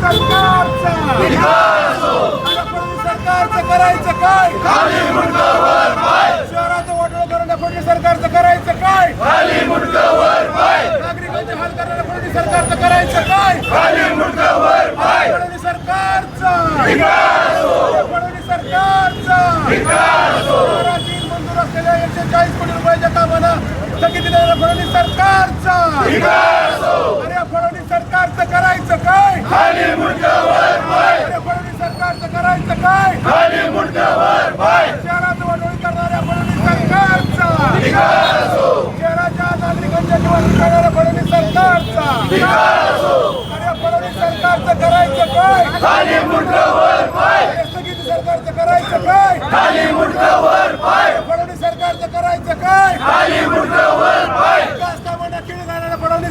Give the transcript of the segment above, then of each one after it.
सरकारचा. सरकारचं करायचं काय? शहराचं वाटोळं करणाऱ्या सरकारचं करायचं काय? नागरिकांचे हाल करणाऱ्या फडणवीस सरकारचं करायचं काय? फडणवीस सरकारचा. फडणवीस सरकारचा. शहरातील मंजूर असलेल्या एकशे चाळीस कोटी रुपयाच्या कामाला स्थगिती देणाऱ्या फडणवीस सरकारचा अरे या फडणवीस सरकारचं करायचं काय अरे फडणवीस सरकारचं करायचं काय शहराचं वाटोळी करणाऱ्या फडणवीस सरकारचा शहराच्या नागरिकांच्या जीवन करणाऱ्या फडणवीस सरकारचा अरे या फडणवीस सरकारचं करायचं काय अरे स्थगिती सरकारचं करायचं काय फडणवीस सरकारचं करायचं काय विकास कामांना केली जाणाऱ्या फडणवीस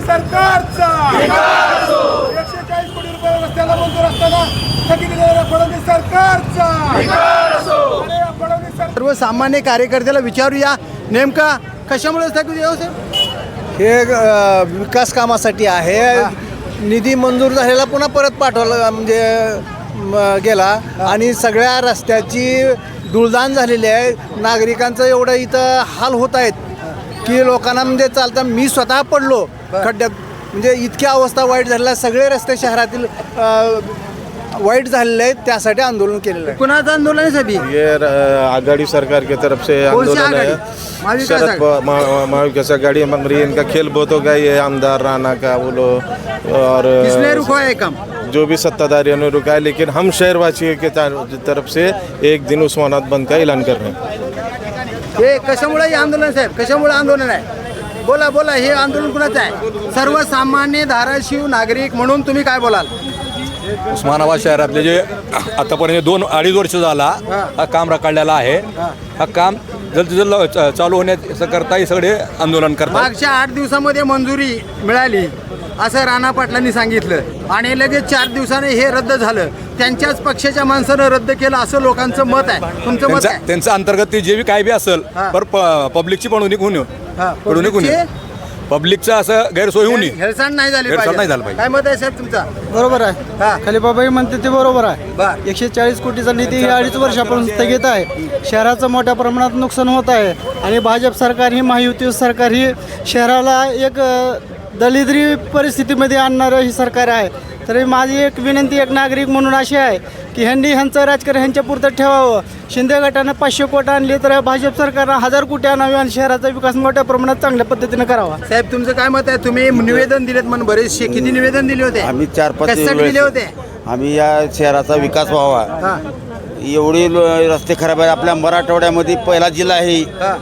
सरकारचा एकशे चाळीस कोटी रुपये रस्त्याला मंजूर असताना स्थगिती देणाऱ्या फडणवीस सरकारचा? सर्वसामान्य कार्यकर्त्याला विचारूया. नेमका कशामुळे स्थगित हो साहेब? हे अ, विकास कामासाठी आहे. निधी मंजूर झालेला पुन्हा परत पाठवला म्हणजे म, गेला. आणि सगळ्या रस्त्याची धुळदाण झालेली आहे. नागरिकांचं एवढं इथं हाल होत आहेत की लोकांना म्हणजे चालता. मी स्वतः पडलो खड्ड्यात. म्हणजे इतकी अवस्था वाईट झालेल्या सगळे रस्ते शहरातील अ, वाईट झालेले आहेत त्यासाठी आंदोलन केलेलं आहे. कुणाचं आंदोलन आहे साहेब हे? ये आघाड़ी सरकार की तरफ से कौन सी आंदोलन आघाड़ी? है महाविकास शरद आघाड़ी? पवार- महा- महाविकास आघाड़ी मगर इनका खेल बहुत हो गया ये आमदार राणा का बोलो और किसने रुकवाया है काम? जो भी सत्ताधारियों ने रुका है लेकिन हम शहरवासियों के ता- तरफ से एक दिन उस्मानाबाद बंद का ऐलान कर रहे हैं। हे कशामुळे हे आंदोलन साहेब? कशामुळे आंदोलन आहे? बोला बोला हे आंदोलन कुणाचं आहे? सर्वसामान्य धाराशिव नागरिक म्हणून तुम्ही काय बोलाल? उस्मानाबाद शहरातले जे आतापर्यंत दोन अडीच वर्ष झाला हा काम रखडलेला आहे. हा काम जलद जलद च- चालू होण्याचं करता हे सगळे आंदोलन करतात. मागच्या आठ दिवसामध्ये मंजुरी मिळाली असं राणा पाटलांनी सांगितलं. आणि लगेच चार दिवसाने हे रद्द झालं. त्यांच्याच पक्षाच्या माणसानं रद्द केलं असं लोकांचं मत आहे. तुमचं मत त्यांचा आहे त्यांचं अंतर्गत ते जे बी काय बी असेल हा. पर प- पब्लिकची पण होणी होऊन हा, पडून पब्लिकची? पब्लिकचं असं गैरसोय होऊ नये. हेळसांड नाही झाली हेळसांड नाही झालं पाहिजे. काय मत आहे साहेब तुमचा? बरोबर हा. आहे खलीबाबाई म्हणते ते बरोबर आहे. एकशे चाळीस कोटीचा निधी अडीच वर्षापासून स्थगित आहे. शहराचं मोठ्या प्रमाणात नुकसान होत आहे. आणि भाजप सरकार ही महायुती सरकार ही शहराला एक अ, दलिद्री परिस्थितीमध्ये आणणारं ही सरकार आहे. तरी माझी एक विनंती एक नागरिक म्हणून अशी आहे की ह्यांनी ह्यांचं राजकारण ह्यांच्या पुरतं ठेवावं. शिंदे गटानं पाचशे कोटी आणले तर भाजप सरकारनं हजार कोटी आणावे आणि शहराचा विकास मोठ्या प्रमाणात चांगल्या पद्धतीनं करावा. साहेब तुमचं काय मत आहे? तुम्ही निवेदन दिलेत म्हणून बरेचसे. किती निवेदन दिले होते? आम्ही चार पाच कशासाठी दिले होते? आम्ही या शहराचा विकास व्हावा. हा. एवढी रस्ते खराब आहेत. आपल्या मराठवाड्यामध्ये पहिला जिल्हा आहे.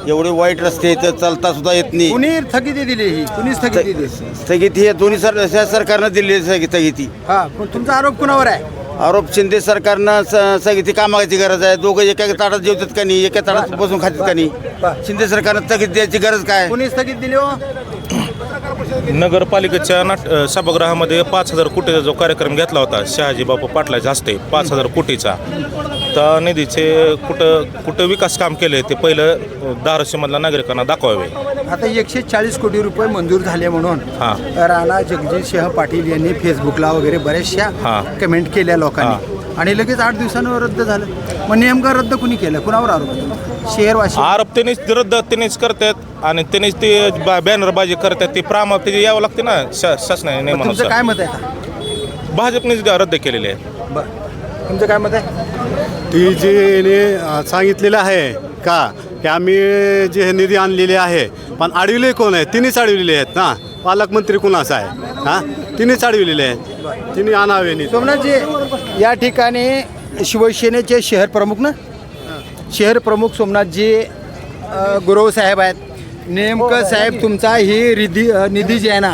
एवढे वाईट रस्ते इथं चालता सुद्धा येत नाही. कुणी स्थगिती दिली ही? कुणी स्थगिती दिली? स्थगिती हे दोन्ही सर सरकारनं दिली स्थगिती हा पण तुमचा आरोप कुणावर आहे? आरोप शिंदे सरकारनं स- स्थगिती कामाची गरज आहे. दोघं एका ताटात जेवतात का नाही? एका ताटात बसून खातात का नाही? शिंदे सरकारनं स्थगिती द्यायची गरज काय? कुणी स्थगित दिली हो? नगरपालिकेच्या नाट सभागृहामध्ये पाच हजार कोटीचा जो कार्यक्रम घेतला होता शहाजी बापू पाटलाच्या हस्ते पाच हजार कोटीचा त्या निधीचे कुठं कुठं विकास काम केले ते पहिलं धाराशिवमधल्या नागरिकांना दाखवावे आता एकशे चाळीस कोटी रुपये मंजूर झाले म्हणून हा. राणा जगजित सिंह पाटील यांनी फेसबुकला वगैरे बऱ्याचशा हा. कमेंट केल्या लोकांनी आणि लगेच आठ दिवसांवर रद्द झालं मग नेमकं रद्द कुणी केलं कुणावर आरोप आहे? शहरवासी आरोप त्यांनीच रद्द त्यांनीच करतात आणि त्यांनीच ते बॅ- बॅनरबाजी करतात ते प्रामुख्याने त्याची यावं लागते ना शा- शासनाने तुमचं नियमानुसार काय मत आहे? भाजपनेच रद्द केलेले आहे. बरं. तुमचं काय मत आहे? ती जे याने अ, सांगितलेलं आहे का की आम्ही जे हे निधी आणलेले आहे पण अडविले कोण आहे तिन्हीच अडविलेले आहेत ना? पालकमंत्री कोणाचा आहे? हां? तिन्हीच अडविलेले आहेत. तिन्ही आणावे निधी सोमनाथजी या ठिकाणी शिवसेनेचे शहर प्रमुख ना? शहर प्रमुख सोमनाथजी अ, गुरव साहेब आहेत. नेमकं साहेब तुमचा ही रिधी निधी जी आहे ना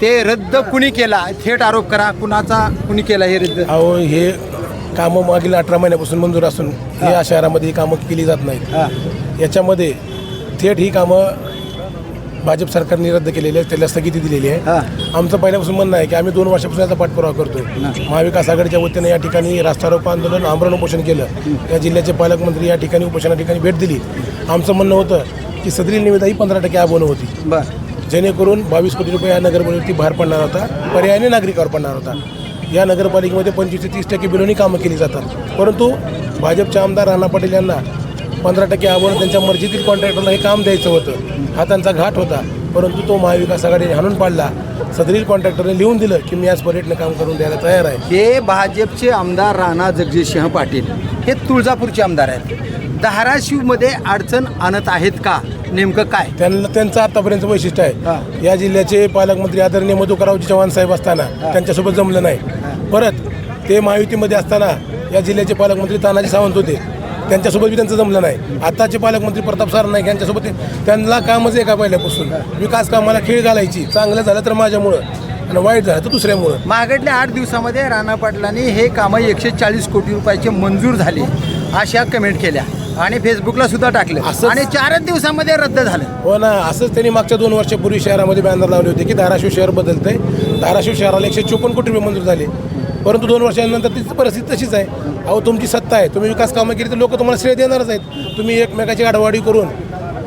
ते रद्द कुणी केला? थेट आरोप करा कुणाचा कुणी केला हे रद्द? अहो हे कामं मागील अठरा महिन्यापासून मंजूर असून हे. या शहरामध्ये ही कामं केली जात नाहीत. याच्यामध्ये थेट ही कामं भाजप सरकारने रद्द केलेली आहे त्याला स्थगिती दिलेली आहे. आमचं पहिल्यापासून म्हणणं आहे की आम्ही दोन वर्षापासून याचा पाठपुरावा करतोय. महाविकास आघाडीच्या वतीने या ठिकाणी रास्ता रोको आंदोलन आमरण उपोषण केलं. या जिल्ह्याचे पालकमंत्री या ठिकाणी उपोषणा ठिकाणी भेट दिली. आमचं म्हणणं होतं की सदरी निविदा ही पंधरा टक्के आबोनं होती. जेणेकरून बावीस कोटी रुपये या नगरपालिकेवरती भार पडणार होता पर्यायाने नागरिकावर पडणार होता. या नगरपालिकेमध्ये पंचवीस ते तीस टक्के बिलोनी कामं केली जातात. परंतु भाजपचे आमदार राणा पाटील यांना पंधरा टक्के आवड त्यांच्या मर्जीतील कॉन्ट्रॅक्टरला हे काम द्यायचं होतं. हा त्यांचा घाट होता. परंतु तो महाविकास आघाडीने हाणून पाडला. सदरील कॉन्ट्रॅक्टरने लिहून दिलं की मी आज पर्यटन काम करून द्यायला तयार आहे. हे भाजपचे आमदार राणा जगजितसिंह पाटील हे तुळजापूरचे आमदार आहेत. धाराशिवमध्ये अडचण आणत आहेत का? नेमकं काय? त्यांना त्यांचं आतापर्यंत वैशिष्ट्य आहे. या जिल्ह्याचे पालकमंत्री आदरणीय मधुकररावजी चव्हाण साहेब असताना त्यांच्यासोबत जमलं नाही. परत ते महायुतीमध्ये असताना या जिल्ह्याचे पालकमंत्री तानाजी सावंत होते. त्यांच्यासोबत बी त्यांचं जमलं नाही. आताचे पालकमंत्री प्रताप सारनाईक यांच्यासोबत ते- त्यांना कामच आहे का पहिल्यापासून. विकास कामाला खेळ घालायची. चांगलं झालं तर माझ्यामुळं. आणि वाईट झालं तर दुसऱ्यामुळं. मागडल्या आठ दिवसामध्ये राणा पाटलांनी हे कामं एकशे चाळीस कोटी रुपयाचे मंजूर झाले अशा कमेंट केल्या. आणि फेसबुकला सुद्धा टाकलं. असंच- आणि चारच दिवसामध्ये रद्द झालं. हो ना असंच त्यांनी मागच्या दोन वर्षापूर्वी शहरामध्ये बॅनर लावले होते की धाराशिव शहर बदलतंय. धाराशिव शहराला एकशे चोपन्न कोटी रुपये मंजूर झाले. परंतु दोन वर्षानंतर ती परिस्थिती तशीच आहे. अहो तुमची सत्ता आहे. तुम्ही विकास कामं केली तर लोक तुम्हाला श्रेय देणारच आहेत. तुम्ही एकमेकाची आडवाडी करून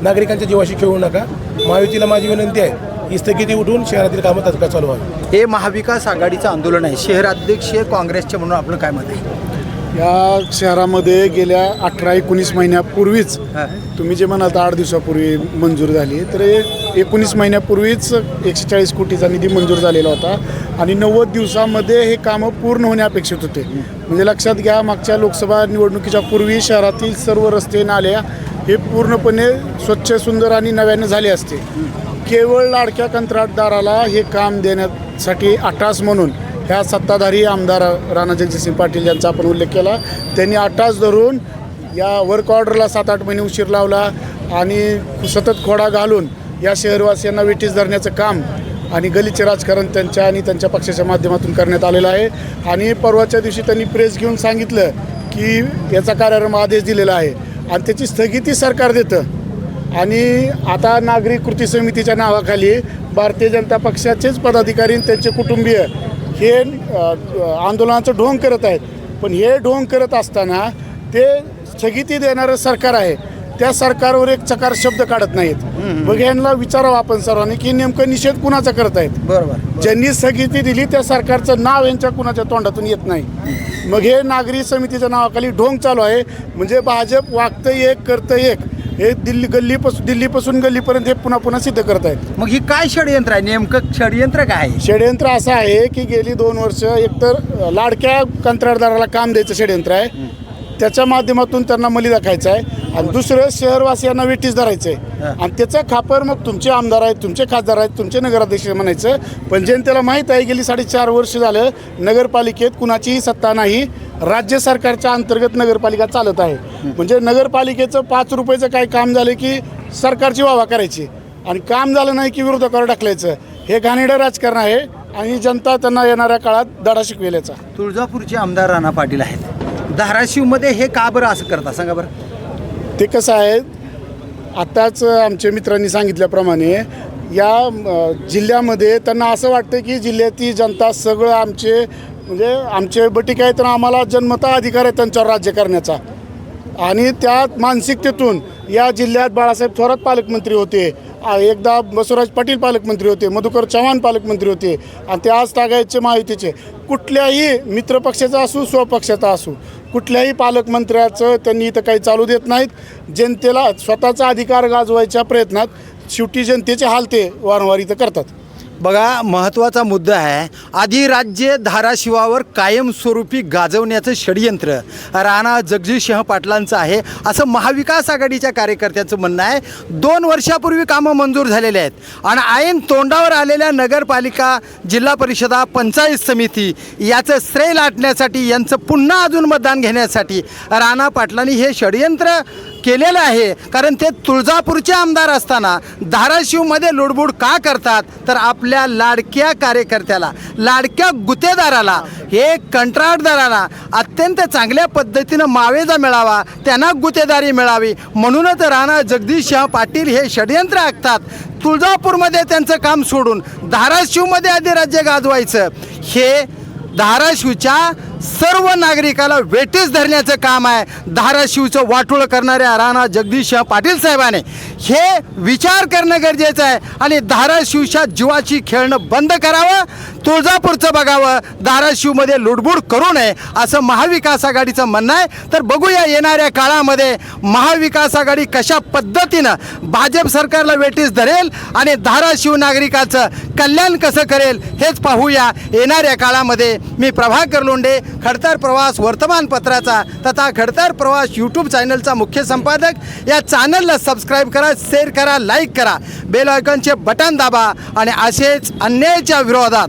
नागरिकांच्या जीवाशी खेळू नका. महायुतीला माझी विनंती आहे ही स्थगिती उठून शहरातील कामं तात्काळ चालू व्हावी. हे महाविकास आघाडीचं आंदोलन आहे. शहराध्यक्ष काँग्रेसचे म्हणून आपलं काय मत आहे? या शहरामध्ये गेल्या अठरा एकोणीस महिन्यापूर्वीच हा. तुम्ही जे म्हणाल आठ दिवसापूर्वी मंजूर झाली तर ए- एकोणीस महिन्यापूर्वीच एकशे चाळीस कोटीचा निधी मंजूर झालेला होता आणि नव्वद दिवसामध्ये हे कामं पूर्ण होणे अपेक्षित होते. म्हणजे लक्षात घ्या मागच्या लोकसभा निवडणुकीच्या पूर्वी शहरातील सर्व रस्ते नाल्या हे पूर्णपणे स्वच्छ सुंदर आणि नव्याने झाले असते. केवळ लाडक्या कंत्राटदाराला हे काम देण्यासाठी अट्टास म्हणून ह्या सत्ताधारी आमदार राणा जगजितसिंह पाटील यांचा आपण उल्लेख केला. त्यांनी अट्टास धरून या वर्क ऑर्डरला सात आठ महिने उशीर लावला आणि सतत खोडा घालून या शहरवासियांना वेटीस धरण्याचं काम आणि गलीचे राजकारण त्यांच्या आणि त्यांच्या पक्षाच्या माध्यमातून करण्यात आलेलं आहे. आणि परवाच्या दिवशी त्यांनी प्रेस घेऊन सांगितलं की याचा कार्यक्रम आदेश दिलेला आहे. आणि त्याची स्थगिती सरकार देतं. आणि आता नागरिक कृती समितीच्या नावाखाली भारतीय जनता पक्षाचेच पदाधिकारी आणि त्यांचे कुटुंबीय हे आंदोलनाचं ढोंग करत आहेत. पण हे ढोंग करत असताना ते स्थगिती देणारं सरकार आहे. त्या सरकारवर एक चकार शब्द काढत नाहीत. मग यांना विचारावं आपण सर्वांनी की नेमकं निषेध कुणाचा करत आहेत? बरोबर ज्यांनी स्थगिती दिली त्या सरकारचं नाव यांच्या कुणाच्या तोंडातून येत नाही. मग हे नागरी समितीच्या नावाखाली ढोंग चालू आहे. म्हणजे भाजप वागतं एक करतं एक. हे दिल्ली गल्लीपासून दिल्लीपासून गल्लीपर्यंत हे पुन्हा पुन्हा सिद्ध करत आहेत. मग ही काय षडयंत्र आहे? नेमकं षडयंत्र काय आहे? षडयंत्र असं आहे की गेली दोन वर्ष एकतर लाडक्या कंत्राटदाराला काम द्यायचं षडयंत्र आहे. त्याच्या माध्यमातून त्यांना मलिदा खायचा आहे. आणि दुसरं शहरवासियांना वेटीस धरायचं आहे आणि त्याचा खापर मग तुमचे आमदार आहेत तुमचे खासदार आहेत तुमचे नगराध्यक्ष म्हणायचं. पण जनतेला माहीत आहे गेली साडेचार वर्ष झालं नगरपालिकेत कुणाचीही सत्ता नाही. राज्य सरकारच्या अंतर्गत नगरपालिका चालत आहे. म्हणजे नगरपालिकेचं पाच रुपयाचं काय काम झालं की सरकारची वावा करायची. आणि काम झालं नाही की विरोधकावर टाकल्याचं हे घाणेरडं राजकारण आहे आणि जनता त्यांना येणाऱ्या काळात धडा शिकवेल याचा. तुळजापूरचे आमदार राणा पाटील आहेत. धाराशिवमध्ये हे का बरं असं करता सांगा बरं. ते कसं आहे आत्ताच आमच्या मित्रांनी सांगितल्याप्रमाणे या जिल्ह्यामध्ये त्यांना असं वाटतं की जिल्ह्यातील जनता सगळं आमचे म्हणजे आमचे बटीक आहे तर आम्हाला जन्मता अधिकार आहे त्यांच्यावर राज्य करण्याचा. आणि त्या मानसिकतेतून या जिल्ह्यात बाळासाहेब थोरात पालकमंत्री होते एकदा बसवराज पाटील पालकमंत्री होते मधुकर चव्हाण पालकमंत्री होते आणि ते आज तागायतचे महायुतीचे. कुठल्याही मित्रपक्षाचा असू स्वपक्षाचा असू कुठल्याही पालकमंत्र्याचं त्यांनी इथं काही चालू देत नाहीत. जनतेला स्वतःचा अधिकार गाजवायच्या प्रयत्नात शेवटी जनतेचे हाल ते वारंवार इथं करतात. बघा महत्त्वाचा मुद्दा आहे. आधी राज्य धाराशिवावर कायमस्वरूपी गाजवण्याचं षडयंत्र. राणा जगजितसिंह पाटलांचं आहे. असं महाविकास आघाडीच्या कार्यकर्त्यांचं म्हणणं आहे. दोन वर्षापूर्वी कामं मंजूर झालेले आहेत. आणि ऐन तोंडावर आलेल्या नगरपालिका जिल्हा परिषदा पंचायत समिती याचं श्रेय लाटण्यासाठी यांचं पुन्हा अजून मतदान घेण्यासाठी राणा पाटलांनी हे षडयंत्र केलेलं आहे. कारण ते तुळजापूरचे आमदार असताना धाराशिवमध्ये लुडबुड का करतात? तर आपल्या लाडक्या कार्यकर्त्याला लाडक्या गुत्तेदाराला हे कंत्राटदाराला अत्यंत चांगल्या पद्धतीनं मावेजा मिळावा त्यांना गुत्तेदारी मिळावी. म्हणूनच राणा जगदीशसिंह पाटील हे षडयंत्र आखतात. तुळजापूरमध्ये त्यांचं काम सोडून धाराशिवमध्ये अधिराज्य गाजवायचं. हे धाराशिवच्या सर्व नागरिकाला वेटीस धरण्याचं काम आहे. धाराशिवचं वाटोळ करणाऱ्या राणा जगदीश पाटील साहेबाने. हे विचार करणं गरजेचं आहे आणि धाराशिवच्या जीवाची खेळणं बंद करावं तुळजापूरचं बघावं धाराशिवमध्ये लुडबुड करू नये असं महाविकास आघाडीचं म्हणणं आहे. तर बघूया येणाऱ्या काळामध्ये महाविकास आघाडी कशा पद्धतीनं भाजप सरकारला वेटीस धरेल आणि धाराशिव नागरिकाचं कल्याण कसं करेल हेच पाहूया. येणाऱ्या काळामध्ये मी प्रभाकर लोंढे खडतर प्रवास वर्तमानपत्राचा तथा खडतर प्रवास यूट्यूब चॅनलचा मुख्य संपादक. या चॅनलला सबस्क्राईब करा शेअर करा लाईक करा. बेल आयकॉनचे बटन दाबा आणि असेच अन्यायाच्या विरोधात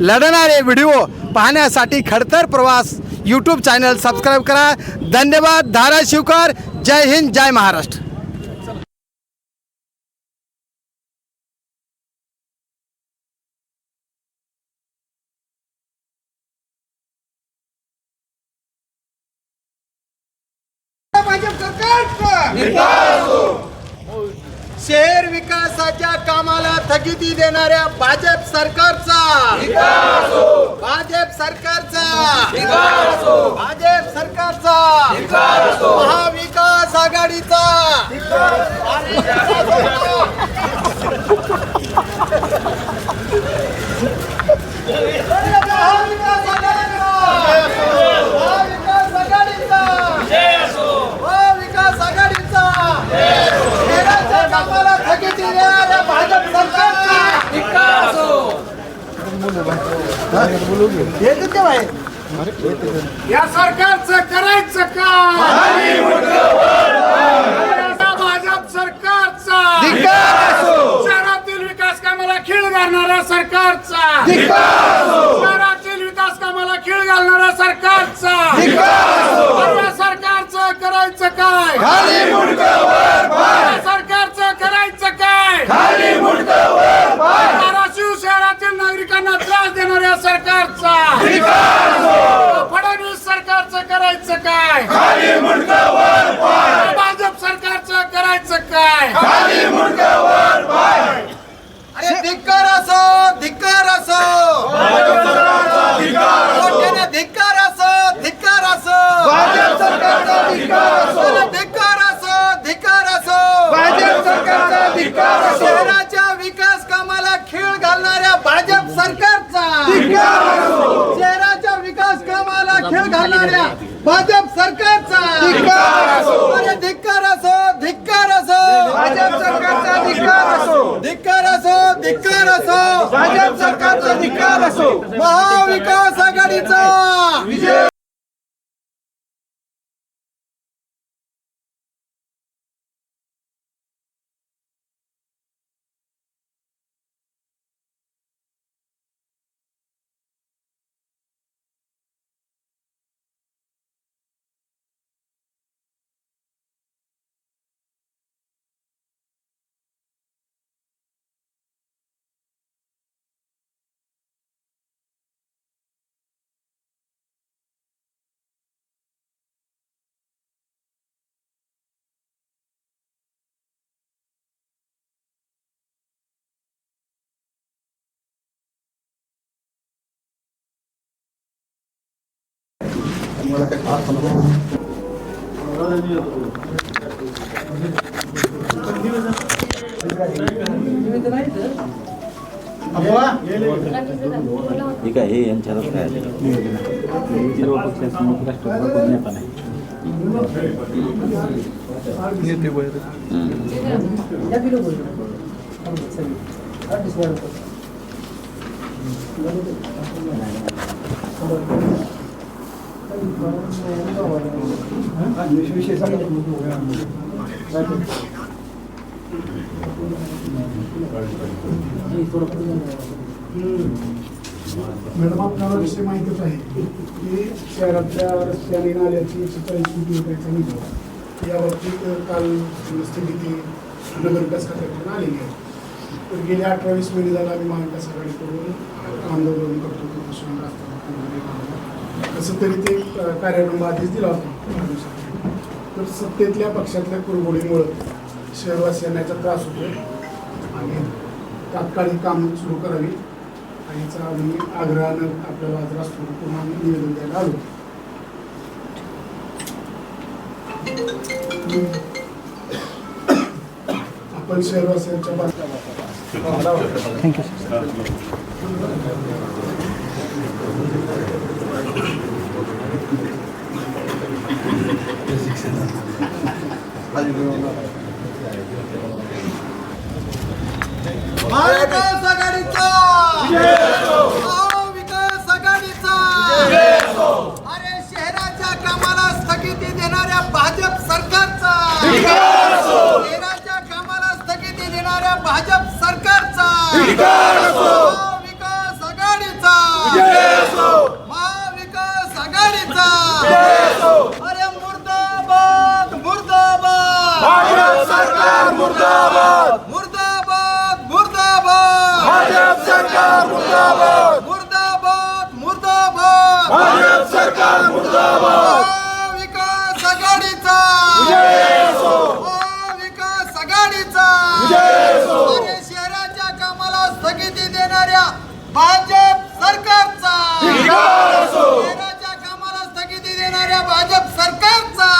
लढणारे व्हिडिओ पाहण्यासाठी खडतर प्रवास यूट्यूब चॅनल सबस्क्राईब करा. धन्यवाद. धाराशिवकर. जय हिंद. जय महाराष्ट्र. शहर विकासाच्या कामाला स्थगिती देणाऱ्या भाजप सरकारचा. भाजप सरकारचा. भाजप सरकारचा महाविकास आघाडीचा महाविकास आघाडीचा महाविकास आघाडीचा महाविकास आघाडीचा शहराच्या कामाला स्थगिती देणाऱ्या भाजप सरकारचा हे किती आहे या सरकारचं करायचं काय भाजप सरकारचा. शहरातील विकास कामाला खीळ घालणाऱ्या सरकारचा. शहरातील विकास कामाला खीळ घालणाऱ्या सरकारचा. या सरकारचं करायचं काय? सरकारचं करायचं काय धाराशिव शहरातील नागरिकांना त्रास देणाऱ्या सरकारचा. फडणवीस सरकारचं करायचं काय भाजप सरकारचं करायचं काय अरे धिक्कार असो धिक्कार असो मोठ्याने धिक्कार असो धिक्कार असो भाजप सरकारचा धिक्कार असो धिक्कार असो धिक्कार असो भाजप सरकारचा धिक्कार असो शहराच्या विकास कामाला खीळ घालणाऱ्या भाजप सरकारचा शहराच्या विकास कामाला खीळ घालणाऱ्या भाजप सरकारचा अरे धिक्कार असो धिक्कार असो भाजप सरकारचा धिक्कार असो धिक्कार असो धिक्कार असो भाजप सरकारचा धिक्कार असो महाविकास आघाडीचा विजय ठीक आहे हे यांच्यातच काय सर्व पक्षासमोर राष्ट्रवादी कोण नेता नाही मॅडम आपल्याला विषय माहितीच आहे की शहरातल्या रस्त्याने नाल्याची एकशे चाळीस कोटी रुपयाचा निधी काल स्थिती नगरविकास खात्याकडून आलेली आहे तर गेले अठरा वीस महिने झाला आम्ही महाविकास आघाडीकडून आंदोलन करतो कुपोषण तसं कसं तरी ते कार्यक्रम कार्यारंभ आधीच दिला होता. तर सत्तेतल्या पक्षातल्या कुरबोडीमुळं शहरवासियांना याचा त्रास होतोय आणि तात्काळ काम कामं सुरू करावी. आईचा आम्ही आग्रहानं आपल्याला आज राष्ट्रपती पुन्हा निवेदन द्यायला आलो. आपण शहरवासियांच्या बाजूला महाविकास आघाडीचा हो! महाविकास आघाडीचा अरे शहराच्या कामाला स्थगिती देणाऱ्या भाजप सरकारचा शहराच्या कामाला स्थगिती देणाऱ्या भाजप सरकारचा हो, विकास आघाडीचा. हो, विकास आघाडीचा. शहराच्या कामाला स्थगिती देणाऱ्या भाजप सरकारचा. शहराच्या कामाला स्थगिती देणाऱ्या भाजप सरकारचा.